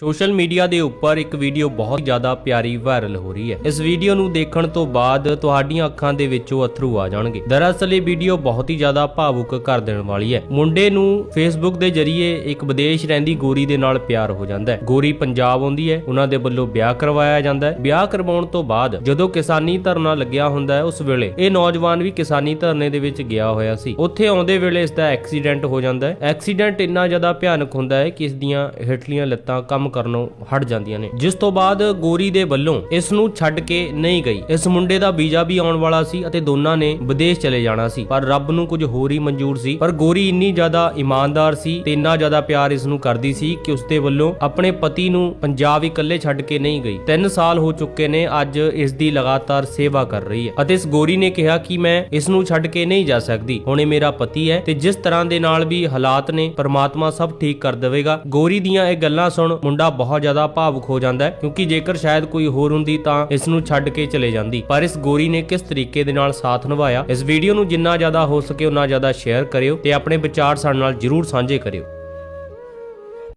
Social media ਦੇ ਉੱਪਰ ਇੱਕ ਵੀਡੀਓ ਬਹੁਤ ਜ਼ਿਆਦਾ ਪਿਆਰੀ ਵਾਇਰਲ ਹੋ ਰਹੀ ਹੈ। ਇਸ ਵੀਡੀਓ ਨੂੰ ਦੇਖਣ ਤੋਂ ਬਾਅਦ ਤੁਹਾਡੀਆਂ ਅੱਖਾਂ ਦੇ ਵਿੱਚੋਂ ਅਥਰੂ ਆ ਜਾਣਗੇ। ਦਰਅਸਲ ਇਹ ਵੀਡੀਓ ਬਹੁਤ ਹੀ ਜ਼ਿਆਦਾ ਭਾਵੁਕ ਕਰ ਦੇਣ ਵਾਲੀ ਹੈ। ਮੁੰਡੇ ਨੂੰ ਫੇਸਬੁੱਕ ਦੇ ਜ਼ਰੀਏ ਇੱਕ ਵਿਦੇਸ਼ ਰਹਿੰਦੀ ਗੋਰੀ ਦੇ ਨਾਲ ਪਿਆਰ ਹੋ ਜਾਂਦਾ ਹੈ। ਗੋਰੀ ਪੰਜਾਬ ਆਉਂਦੀ ਹੈ। ਉਹਨਾਂ ਦੇ ਵੱਲੋਂ ਵਿਆਹ ਕਰਵਾਇਆ ਜਾਂਦਾ ਹੈ। ਵਿਆਹ ਕਰਵਾਉਣ ਤੋਂ ਬਾਅਦ ਜਦੋਂ ਕਿਸਾਨੀ ਧਰਨਾ ਲੱਗਿਆ ਹੁੰਦਾ ਹੈ, ਉਸ ਵੇਲੇ ਇਹ ਨੌਜਵਾਨ ਵੀ ਕਿਸਾਨੀ ਧਰਨੇ ਦੇ ਵਿੱਚ ਗਿਆ ਹੋਇਆ ਸੀ। ਉੱਥੇ ਆਉਂਦੇ ਵੇਲੇ ਇਸ ਦਾ ਐਕਸੀਡੈਂਟ ਹੋ ਜਾਂਦਾ ਹੈ। ਐਕਸੀਡੈਂਟ ਇੰਨਾ ਜ਼ਿਆਦਾ ਭਿਆਨਕ ਹੁੰਦਾ ਹੈ ਕਿ ਇਸ ਦੀਆਂ ਹੇਠਲੀਆਂ ਲੱਤਾਂ ਕੰਮ ਕਰਨੋਂ ਹਟ ਜਾਂਦੀਆਂ ਨੇ। ਜਿਸ ਤੋਂ ਬਾਅਦ ਗੋਰੀ ਦੇ ਵੱਲੋਂ ਇਸ ਨੂੰ ਛੱਡ ਕੇ ਨਹੀਂ ਗਈ। ਇਸ ਮੁੰਡੇ ਦਾ ਵੀਜ਼ਾ ਵੀ ਆਉਣ ਵਾਲਾ ਸੀ ਅਤੇ ਦੋਨਾਂ ਨੇ ਵਿਦੇਸ਼ ਚਲੇ ਜਾਣਾ ਸੀ। ਪਰ ਰੱਬ ਨੂੰ ਕੁਝ ਹੋਰ ਹੀ ਮਨਜ਼ੂਰ ਸੀ। ਪਰ ਗੋਰੀ ਇੰਨੀ ਜ਼ਿਆਦਾ ਇਮਾਨਦਾਰ ਸੀ ਤੇ ਇੰਨਾ ਜ਼ਿਆਦਾ ਪਿਆਰ ਇਸ ਨੂੰ ਕਰਦੀ ਸੀ ਕਿ ਉਸ ਦੇ ਵੱਲੋਂ ਆਪਣੇ ਪਤੀ ਨੂੰ ਪੰਜਾਬ ਇਕੱਲੇ ਛੱਡ ਕੇ ਨਹੀਂ ਗਈ। 3 ਸਾਲ ਹੋ ਚੁੱਕੇ ਨੇ, ਅੱਜ ਇਸ ਦੀ ਲਗਾਤਾਰ ਸੇਵਾ ਕਰ ਰਹੀ ਹੈ। ਅਤੇ ਇਸ ਗੋਰੀ ਨੇ ਕਿਹਾ ਕਿ ਮੈਂ ਇਸ ਨੂੰ ਛੱਡ ਕੇ ਨਹੀਂ ਜਾ ਸਕਦੀ। ਹੁਣ ਇਹ ਮੇਰਾ ਪਤੀ ਹੈ ਤੇ ਜਿਸ ਤਰ੍ਹਾਂ ਦੇ ਨਾਲ ਵੀ ਹਾਲਾਤ ਨੇ, ਪਰਮਾਤਮਾ ਸਭ ਠੀਕ ਕਰ ਦੇਵੇਗਾ। ਗੋਰੀ ਦੀਆਂ ਇਹ ਗੱਲਾਂ ਸੁਣ ਮੁੰਡਾ ਬਹੁਤ ਜ਼ਿਆਦਾ ਭਾਵੁਕ ਹੋ ਜਾਂਦਾ ਹੈ, ਕਿਉਂਕਿ ਜੇਕਰ ਸ਼ਾਇਦ ਕੋਈ ਹੋਰ ਹੁੰਦੀ ਤਾਂ ਇਸ ਨੂੰ ਛੱਡ ਕੇ ਚਲੇ ਜਾਂਦੀ। ਪਰ ਇਸ ਗੋਰੀ ਨੇ ਕਿਸ ਤਰੀਕੇ ਦੇ ਨਾਲ ਸਾਥ ਨਿਭਾਇਆ? ਇਸ ਵੀਡੀਓ ਨੂੰ ਜਿੰਨਾ ਜ਼ਿਆਦਾ ਹੋ ਸਕੇ, ਉਨਾ ਜ਼ਿਆਦਾ ਸ਼ੇਅਰ ਕਰਿਓ ਤੇ ਆਪਣੇ ਵਿਚਾਰ ਸਾਡੇ ਨਾਲ ਜਰੂਰ ਸਾਂਝੇ ਕਰਿਓ।